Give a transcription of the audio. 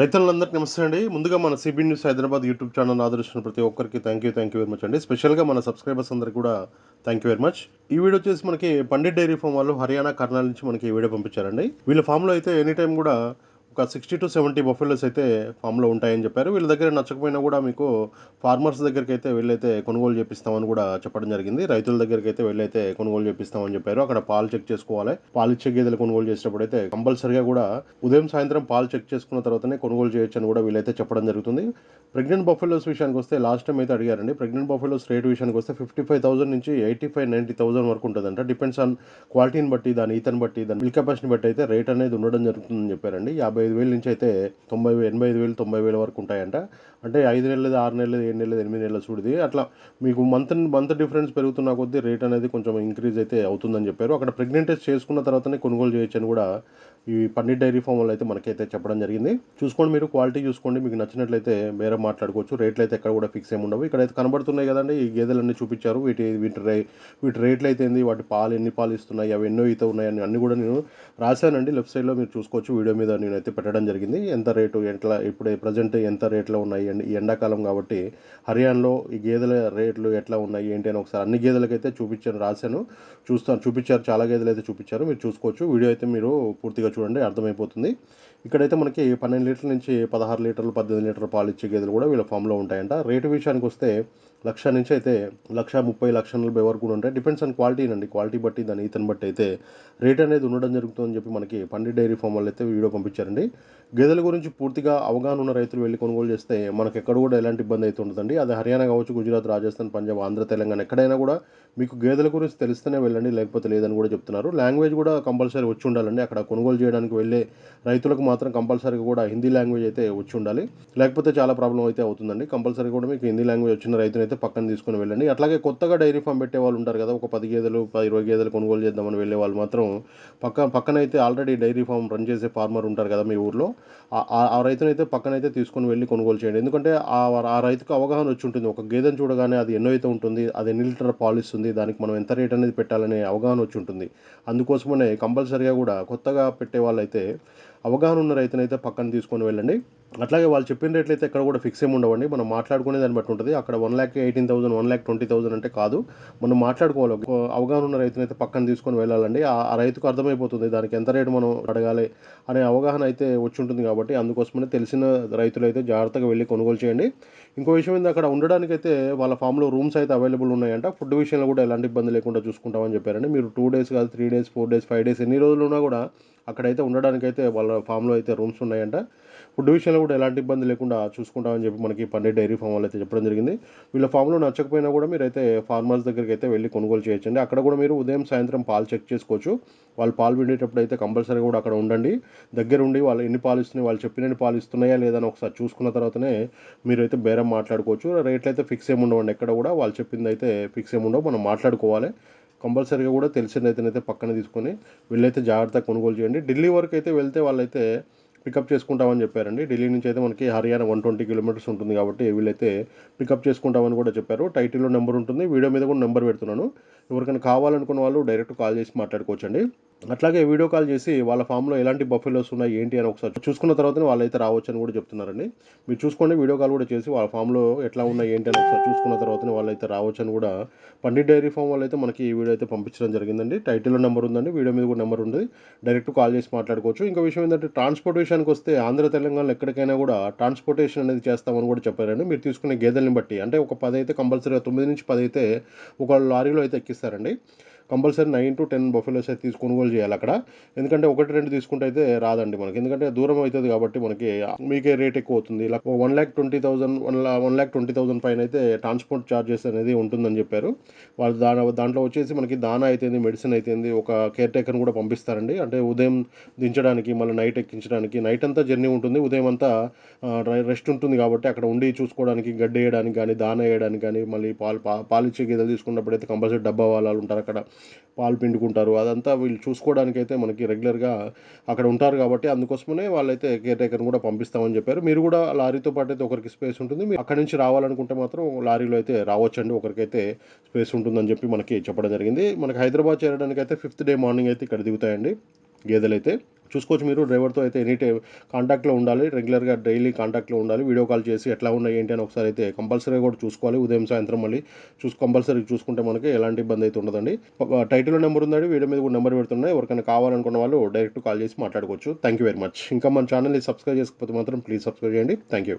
రైతులందరికీ నమస్తే అండి. ముందుగా మన CB news Hyderabad YouTube channel ఆదరిస్తున్న ప్రతి ఒక్కరికి thank you thank you very much అండి. స్పెషల్గా మన సబ్స్క్రైబర్స్ అందరికి కూడా థ్యాంక్ యూ వెరీ మచ్ ఈ వీడియో వచ్చేసి మనకి పండిట్ డైరీ ఫామ్ వాళ్ళు హర్యానా కర్నాల్ నుంచి మనకి ఈ వీడియో పంపించారండి. వీళ్ళ ఫామ్లో అయితే ఎనీ టైం కూడా ఒక సిక్స్టీ టు సెవెంటీ బఫెలోస్ అయితే ఫామ్లో ఉంటాయని చెప్పారు. వీళ్ళ దగ్గర నచ్చకపోయినా కూడా మీకు ఫార్మర్స్ దగ్గరికి అయితే వెళ్ళైతే కొనుగోలు చేపిస్తామని కూడా చెప్పడం జరిగింది. రైతుల దగ్గరికి అయితే వెళ్ళైతే కొనుగోలు చేపిస్తామని చెప్పారు. అక్కడ పాలు చెక్ చేసుకోవాలి. పాలు ఇచ్చే గేదెలు కొనుగోలు చేసేటప్పుడు అయితే కంపల్సరిగా కూడా ఉదయం సాయంత్రం పాలు చెక్ చేసుకున్న తర్వాతనే కొనుగోలు చేయొచ్చు అని కూడా వీళ్ళైతే చెప్పడం జరుగుతుంది. ప్రెగ్నెంట్ బఫెలోస్ విషయానికి వస్తే లాస్ట్ టైం అయితే అడిగారండి. ప్రెగ్నెంట్ బఫెలోస్ రేట్ విషయానికి వస్తే ఫిఫ్టీ ఫైవ్ థౌసండ్ నుంచి ఎయిటీ ఫైవ్ నైంటీ థౌసండ్ వరకు ఉంటుందంట. డిపెండ్స్ ఆన్ క్వాలిటీని బట్టి దాని ఈతని బట్టి దాని మిల్క్ కెపాసిటీని బట్టి అయితే రేట్ అనేది ఉండడం జరుగుతుందని చెప్పారండి. యాభై ఐదు వేల నుంచి అయితే తొంభై ఎనభై ఐదు వేలు తొంభై వేల వరకు ఉంటాయంట. అంటే ఐదు నెలలు ఆరు నెలలు ఏడు నెలలు ఎనిమిది నెలలు చూడది అట్లా మీకు మంత్ మంత్ డిఫరెన్స్ పెరుగుతున్న కొద్దీ రేట్ అనేది కొంచెం ఇంక్రీజ్ అయితే అవుతుందని చెప్పారు. అక్కడ ప్రెగ్నెంట్ టెస్ట్ చేసుకున్న తర్వాతనే కొనుగోలు చేయొచ్చు అని కూడా ఈ పన్నీర్ డైరీ ఫామ్ వాళ్ళు అయితే మనకైతే చెప్పడం జరిగింది. చూసుకోండి మీరు క్వాలిటీ చూసుకోండి. మీకు నచ్చినట్లయితే వేరే మాట్లాడుకోవచ్చు. రేట్లు అయితే ఎక్కడ కూడా ఫిక్స్ ఏమి ఉండవు. ఇక్కడైతే కనబడుతున్నాయి కదండి ఈ గేదెలన్నీ చూపించారు. వీటి వీటి రే వీటి రేట్లు అయితే ఏంది? వాటి పాలు ఎన్ని పాలు ఇస్తున్నాయి? అవి ఎన్నో ఈత ఉన్నాయని అన్ని కూడా నేను రాశానండి. లెఫ్ట్ సైడ్లో మీరు చూసుకోవచ్చు. వీడియో మీద నేనైతే పెట్టడం జరిగింది. ఎంత రేటు ఎట్లా ఇప్పుడు ప్రజెంట్ ఎంత రేట్లో ఉన్నాయి? ఎండ- ఈ ఎండాకాలం కాబట్టి హర్యానాలో ఈ గేదెల రేట్లు ఎట్లా ఉన్నాయి? ఏంటి అని ఒకసారి అన్ని గేదెలకైతే చూపించాను రాశాను. చూస్తాను చూపించారు చాలా గేదెలు అయితే చూపించారు. మీరు చూసుకోవచ్చు. వీడియో అయితే మీరు పూర్తిగా చూడండి అర్థమైపోతుంది. ఇక్కడైతే మనకి పన్నెండు లీటర్ల నుంచి పదహారు లీటర్లు పద్దెనిమిది లీటర్ల పాలు ఇచ్చే గేదెలు కూడా వీళ్ళ ఫామ్లో ఉంటాయంట. రేటు విషయానికి వస్తే లక్ష నుంచి అయితే లక్ష ముప్పై లక్ష నలభై వరకు కూడా ఉంటాయి. డిపెండ్స్ ఆన్ క్వాలిటీ అండి క్వాలిటీ బట్టి దాని ఈతని బట్టి అయితే రేట్ అనేది ఉండడం జరుగుతుందని చెప్పి మనకి పండిట్ డైరీ ఫామ్ వాళ్ళు అయితే వీడియో పంపించారండి. గేదెల గురించి పూర్తిగా అవగాహన ఉన్న రైతులు వెళ్ళి కొనుగోలు చేస్తే మనకి ఎక్కడ కూడా ఎలాంటి ఇబ్బంది అయితే ఉండదండి. అది హర్యానా కావచ్చు గుజరాత్ రాజస్థాన్ పంజాబ్ ఆంధ్ర తెలంగాణ ఎక్కడైనా కూడా మీకు గేదెల గురించి తెలిస్తేనే వెళ్ళండి లేకపోతే లేదని కూడా చెప్తున్నారు. లాంగ్వేజ్ కూడా కంపల్సరీ వచ్చి ఉండాలండి. అక్కడ కొనుగోలు చేయడానికి వెళ్ళే రైతులకు మాత్రం కంపల్సరీగా కూడా హిందీ లాంగ్వేజ్ అయితే వచ్చి ఉండాలి. లేకపోతే చాలా ప్రాబ్లం అయితే అవుతుందండి. కంపల్సరీ కూడా మీకు హిందీ లాంగ్వేజ్ వచ్చిన రైతుని అయితే పక్కన తీసుకుని వెళ్ళండి. అట్లాగే కొత్తగా డైరీ ఫామ్ పెట్టే వాళ్ళు ఉంటారు కదా ఒక పది గేదెలు ఇరవై గేదెలు కొనుగోలు చేద్దామని వెళ్ళే వాళ్ళు మాత్రం పక్క పక్కన అయితే ఆల్రెడీ డైరీ ఫామ్ రన్ చేసే ఫార్మర్ ఉంటారు కదా మీ ఊర్లో ఆ- ఆ- రైతునైతే పక్కన అయితే తీసుకొని వెళ్ళి కొనుగోలు చేయండి. ఎందుకంటే ఆ ఆ రైతుకు అవగాహన వచ్చి ఉంటుంది. ఒక గేదెను చూడగానే అది ఎన్నో అయితే ఉంటుంది అది ఎన్ని లీటర్ పాలిస్తుంది దానికి మనం ఎంత రేట్ అనేది పెట్టాలనే అవగాహన వచ్చి ఉంటుంది. అందుకోసమనే కంపల్సరీగా కూడా కొత్తగా పెట్టే వాళ్ళైతే అవగాహన ఉన్న రైతునైతే పక్కన తీసుకొని వెళ్ళండి. అట్లాగే వాళ్ళు చెప్పిన రేట్లు అయితే ఎక్కడ కూడా ఫిక్స్ ఏమి ఉండవండి. మనం మాట్లాడుకునే దాన్ని బట్టి ఉంటుంది. అక్కడ one lakh eighteen thousand one lakh twenty thousand అంటే కాదు. మనం మాట్లాడుకోవాలి. అవగాహన ఉన్న రైతునైతే పక్కన తీసుకొని వెళ్ళాలండి. ఆ రైతుకు అర్థమైపోతుంది దానికి ఎంత రేటు మనం అడగాలి అనే అవగాహన అయితే వచ్చి ఉంటుంది కాబట్టి అందుకోసమనే తెలిసిన రైతులు అయితే జాగ్రత్తగా వెళ్ళి కొనుగోలు చేయండి. ఇంకో విషయం ఏంది అక్కడ ఉండడానికి అయితే వాళ్ళ ఫామ్లో రూమ్స్ అయితే అవైలబుల్ ఉన్నాయంట. ఫుడ్ విషయంలో కూడా ఎలాంటి ఇబ్బంది లేకుండా చూసుకుంటామని చెప్పారండి. మీరు టూ డేస్ కాదు three days four days five days ఎన్ని రోజులు ఉన్నా కూడా అక్కడైతే ఉండడానికైతే వాళ్ళ ఫామ్లో అయితే రూమ్స్ ఉన్నాయంట. ఫుడ్ విషయంలో కూడా ఎలాంటి ఇబ్బంది లేకుండా చూసుకుంటామని చెప్పి మనకి పన్నీర్ డైరీ ఫామ్ వాళ్ళు అయితే చెప్పడం జరిగింది. వీళ్ళ ఫామ్లో నచ్చకపోయినా కూడా మీరైతే ఫార్మర్స్ దగ్గరికి అయితే వెళ్ళి కొనుగోలు చేయొచ్చండి. అక్కడ కూడా మీరు ఉదయం సాయంత్రం పాలు చెక్ చేసుకోవచ్చు. వాళ్ళు పాలు పిండేటప్పుడు అయితే కంపల్సరీ కూడా అక్కడ ఉండండి. దగ్గర ఉండి వాళ్ళు ఎన్ని పాలు ఇస్తున్నాయి వాళ్ళు చెప్పినన్ని పాలు ఇస్తున్నాయా లేదా అని ఒకసారి చూసుకున్న తర్వాతనే మీరైతే బేరం మాట్లాడుకోవచ్చు. రేట్లు అయితే ఫిక్స్ ఏమి ఉండవండి. ఎక్కడ కూడా వాళ్ళు చెప్పింది అయితే ఫిక్స్ ఏమి ఉండవు. మనం మాట్లాడుకోవాలి. కంపల్సరీగా కూడా తెలిసిన రైతునైతే పక్కన తీసుకొని వీళ్ళైతే జాగ్రత్తగా కొనుగోలు చేయండి. ఢిల్లీ వరకు అయితే వెళ్తే వాళ్ళైతే పికప్ చేసుకుంటామని చెప్పారండి. ఢిల్లీ నుంచి అయితే మనకి హర్యానా వన్ ట్వంటీ కిలోమీటర్స్ ఉంటుంది కాబట్టి వీళ్ళైతే పికప్ చేసుకుంటామని కూడా చెప్పారు. టైటిల్లో నెంబర్ ఉంటుంది. వీడియో మీద కూడా నెంబర్ పెడుతున్నాను. ఎవరికైనా కావాలనుకున్న వాళ్ళు డైరెక్ట్ కాల్ చేసి మాట్లాడుకోవచ్చండి. అట్లాగే వీడియో కాల్ చేసి వాళ్ళ ఫామ్లో ఎలాంటి బఫెలోస్ ఉన్నాయి ఏంటి అని ఒకసారి చూసుకున్న తర్వాతనే వాళ్ళైతే రావచ్చు అని కూడా చెప్తున్నారండి. మీరు చూసుకోండి వీడియో కాల్ కూడా చేసి వాళ్ళ ఫామ్లో ఎట్లా ఉన్నాయి ఏంటి అని ఒకసారి చూసుకున్న తర్వాతనే వాళ్ళైతే రావచ్చు అని కూడా పండిట్ డైరీ ఫామ్ వాళ్ళు అయితే మనకి ఈ వీడియో అయితే పంపించడం జరిగిందండి. టైటిల్లో నెంబర్ ఉందండి వీడియో మీద కూడా నెంబర్ ఉంది. డైరెక్ట్ కాల్ చేసి మాట్లాడుకోవచ్చు. ఇంకో విషయం ఏంటంటే ట్రాన్స్పోర్ట్ విషయానికి వస్తే ఆంధ్ర తెలంగాణలో ఎక్కడికైనా కూడా ట్రాన్స్పోర్టేషన్ అనేది చేస్తామని కూడా చెప్పారండి. మీరు తీసుకునే గేదెల్ని బట్టి అంటే ఒక పది అయితే కంపల్సరీగా తొమ్మిది నుంచి పది అయితే ఒక లారీలో అయితే ఎక్కిస్తారండి. Compulsory nine to ten buffaloes అయితే తీసి కొనుగోలు చేయాలి అక్కడ. ఎందుకంటే ఒకటి రెండు తీసుకుంటే అయితే రాదండి మనకి. ఎందుకంటే దూరం అవుతుంది కాబట్టి మనకి మీకే రేట్ ఎక్కువ అవుతుంది. ఇలా one lakh twenty thousand one one lakh twenty thousand పైన అయితే ట్రాన్స్పోర్ట్ ఛార్జెస్ అనేది ఉంటుందని చెప్పారు. వాళ్ళు దాని దాంట్లో వచ్చేసి మనకి దానా అయితేంది మెడిసిన్ అయితేంది ఒక కేర్ టేకర్ కూడా పంపిస్తారండి. అంటే ఉదయం దించడానికి మళ్ళీ నైట్ ఎక్కించడానికి నైట్ అంతా జర్నీ ఉంటుంది. ఉదయం అంతా రెస్ట్ ఉంటుంది కాబట్టి అక్కడ ఉండి చూసుకోవడానికి గడ్డి వేయడానికి కానీ దాన వేయడానికి కానీ మళ్ళీ పాలు పాలు పాలిచ్చే గేదెలు తీసుకున్నప్పుడు అయితే కంపల్సరీ డబ్బా వాళ్ళు ఉంటారు అక్కడ. పాలు పిండుకుంటారు. అదంతా వీళ్ళు చూసుకోవడానికి అయితే మనకి రెగ్యులర్గా అక్కడ ఉంటారు కాబట్టి అందుకోసమనే వాళ్ళైతే కేర్ టేకర్ని కూడా పంపిస్తామని చెప్పారు. మీరు కూడా లారీతో పాటు అయితే ఒకరికి స్పేస్ ఉంటుంది. మీరు అక్కడి నుంచి రావాలనుకుంటే మాత్రం లారీలో అయితే రావచ్చండి. ఒకరికైతే స్పేస్ ఉంటుందని చెప్పి మనకి చెప్పడం జరిగింది. మనకి హైదరాబాద్ చేరడానికి అయితే ఫిఫ్త్ డే మార్నింగ్ అయితే ఇక్కడ దిగుతాయండి. గేదెలు అయితే చూసుకోవచ్చు మీరు. డ్రైవర్తో అయితే ఎనీ టైం కాంటాక్ట్లో ఉండాలి. రెగ్యులర్గా డైలీ కాంటాక్ట్లో ఉండాలి. వీడియో కాల్ చేసి ఎట్లా ఉన్నాయి ఏంటి అని ఒకసారి అయితే కంపల్సరీగా కూడా చూసుకోవాలి. ఉదయం సాయంత్రం మళ్ళీ చూసి కంపల్సరీ చూసుకుంటే మనకి ఎలాంటి ఇబ్బంది అయితే ఉండదండి. టైటిల్ నెంబర్ ఉందండి. వీడియో మీద కూడా నెంబర్ పెడుతున్నాయి. ఎవరికైనా కావాలనుకున్న వాళ్ళు డైరెక్ట్ కాల్ చేసి మాట్లాడుకోవచ్చు. Thank you very much. ఇంకా మన ఛానల్ని సబ్స్క్రైబ్ చేసుకోకపోతే మాత్రం ప్లీజ్ సబ్స్క్రైబ్ చేయండి. Thank you